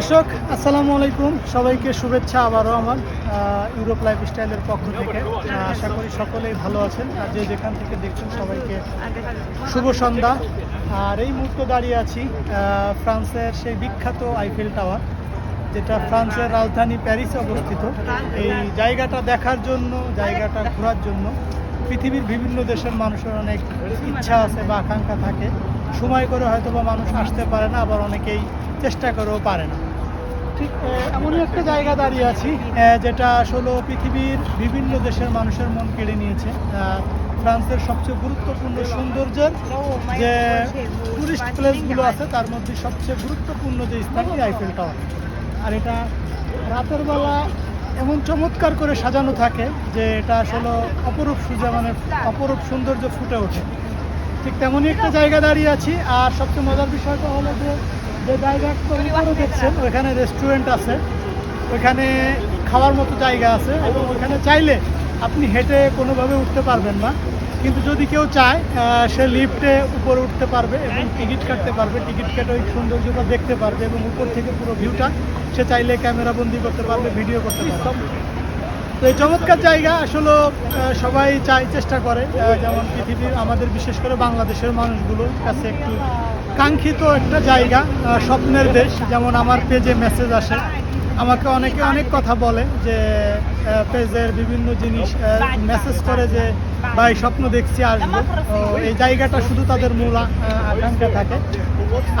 দর্শক, আসসালামু আলাইকুম। সবাইকে শুভেচ্ছা আবারও আমার ইউরোপ লাইফ স্টাইলের পক্ষ থেকে। আশা করি সকলেই ভালো আছেন। আর যে যেখান থেকে দেখছেন সবাইকে শুভ সন্ধ্যা। আর এই মুহূর্তে দাঁড়িয়ে আছি ফ্রান্সের সেই বিখ্যাত আইফেল টাওয়ার যেটা ফ্রান্সের রাজধানী প্যারিসে অবস্থিত। এই জায়গাটা দেখার জন্য, জায়গাটা ঘোরার জন্য পৃথিবীর বিভিন্ন দেশের মানুষের অনেক ইচ্ছা আছে বা আকাঙ্ক্ষা থাকে। সময় করে হয়তো বা মানুষ আসতে পারে না, আবার অনেকেই চেষ্টা করেও পারে না। ঠিক এমনই একটা জায়গা দাঁড়িয়ে আছি যেটা আসলে পৃথিবীর বিভিন্ন দেশের মানুষের মন কেড়ে নিয়েছে। ফ্রান্সের সবচেয়ে গুরুত্বপূর্ণ সৌন্দর্যের যে টুরিস্ট প্লেসগুলো আছে, তার মধ্যে সবচেয়ে গুরুত্বপূর্ণ যে স্থানটি আইফেল টাওয়ার আর এটা রাতের বেলা এমন চমৎকার করে সাজানো থাকে যে এটা আসলে অপরূপ সুজা মানে অপরূপ সৌন্দর্য ফুটে ওঠে। ঠিক তেমনই একটা জায়গা দাঁড়িয়ে আছি, আর সবচেয়ে মজার বিষয়টা হলো যে যে উপরে দেখছেন ওখানে রেস্টুরেন্ট আছে, ওইখানে খাওয়ার মতো জায়গা আছে এবং ওইখানে চাইলে আপনি হেঁটে কোনোভাবে উঠতে পারবেন না। কিন্তু যদি কেউ চায় সে লিফটে উপরে উঠতে পারবে এবং টিকিট কাটতে পারবে। টিকিট কেটে ওই সৌন্দর্যটা দেখতে পারবে এবং উপর থেকে পুরো ভিউটা সে চাইলে ক্যামেরা বন্দি করতে পারবে ভিডিও করতে পারবে। তো এই চমৎকার জায়গা আসলে সবাই চাই চেষ্টা করে। যেমন পৃথিবীর, আমাদের বিশেষ করে বাংলাদেশের মানুষগুলোর কাছে একটু কাঙ্ক্ষিত একটা জায়গা স্বপ্নের দেশ, যেমন আমার পেজে মেসেজ আসে। আমাকে অনেকে অনেক কথা বলে যে পেজের বিভিন্ন জিনিস মেসেজ করে যে, ভাই, স্বপ্ন দেখছি, আসব। এই জায়গাটা শুধু তাদের মূল আকাঙ্ক্ষা থাকে।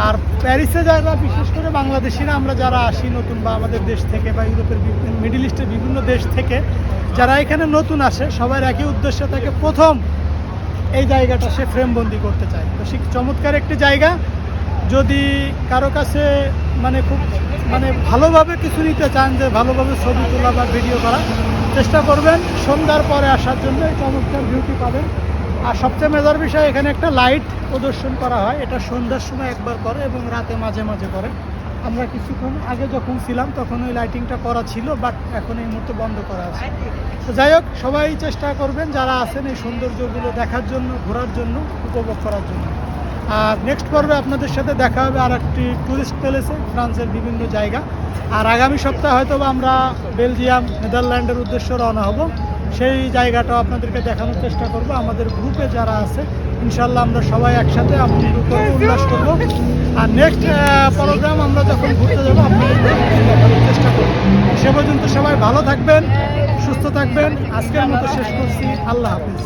আর প্যারিসে যারা, বিশেষ করে বাংলাদেশিরা, আমরা যারা আসি নতুন বা আমাদের দেশ থেকে বা ইউরোপের মিডিল ইস্টের বিভিন্ন দেশ থেকে, যারা এখানে নতুন আসে, সবার একই উদ্দেশ্য থাকে, প্রথম এই জায়গাটা সে ফ্রেমবন্দি করতে চায়। তো সে চমৎকার একটি জায়গা। যদি কারও কাছে মানে খুব মানে ভালোভাবে কিছু নিতে চান যে ভালোভাবে ছবি তোলা বা ভিডিও করা, চেষ্টা করবেন। সন্ধ্যার পরে আসার জন্য এই চমৎকার ভিউটি পাবেন। আর সবচেয়ে মেজার বিষয়, এখানে একটা লাইট প্রদর্শন করা হয়। এটা সন্ধ্যার সময় একবার করে এবং রাতে মাঝে মাঝে করে। আমরা কিছুক্ষণ আগে যখন ছিলাম, তখন ওই লাইটিংটা করা ছিল বাট এখন এই মুহূর্তে বন্ধ করা আছে। তো যাই হোক, সবাই চেষ্টা করবেন যারা আছেন এই সৌন্দর্যগুলো দেখার জন্য, ঘোরার জন্য, উপভোগ করার জন্য। আর নেক্সট পর্বে আপনাদের সাথে দেখা হবে আর একটি ট্যুরিস্ট প্লেসে ফ্রান্সের বিভিন্ন জায়গা। আর আগামী সপ্তাহে হয়তো আমরা বেলজিয়াম, নেদারল্যান্ডের উদ্দেশ্যে রওনা হব। সেই জায়গাটাও আপনাদেরকে দেখানোর চেষ্টা করব। আমাদের গ্রুপে যারা আছে, ইনশাল্লাহ আমরা সবাই একসাথে আনন্দ করব উল্লাস করব। আর নেক্সট প্রোগ্রাম আমরা যখন ঘুরতে যাব, আপনাদের দেখানোর চেষ্টা করব। সে পর্যন্ত সবাই ভালো থাকবেন, সুস্থ থাকবেন। আজকের মতো শেষ করছি। আল্লাহ হাফিজ।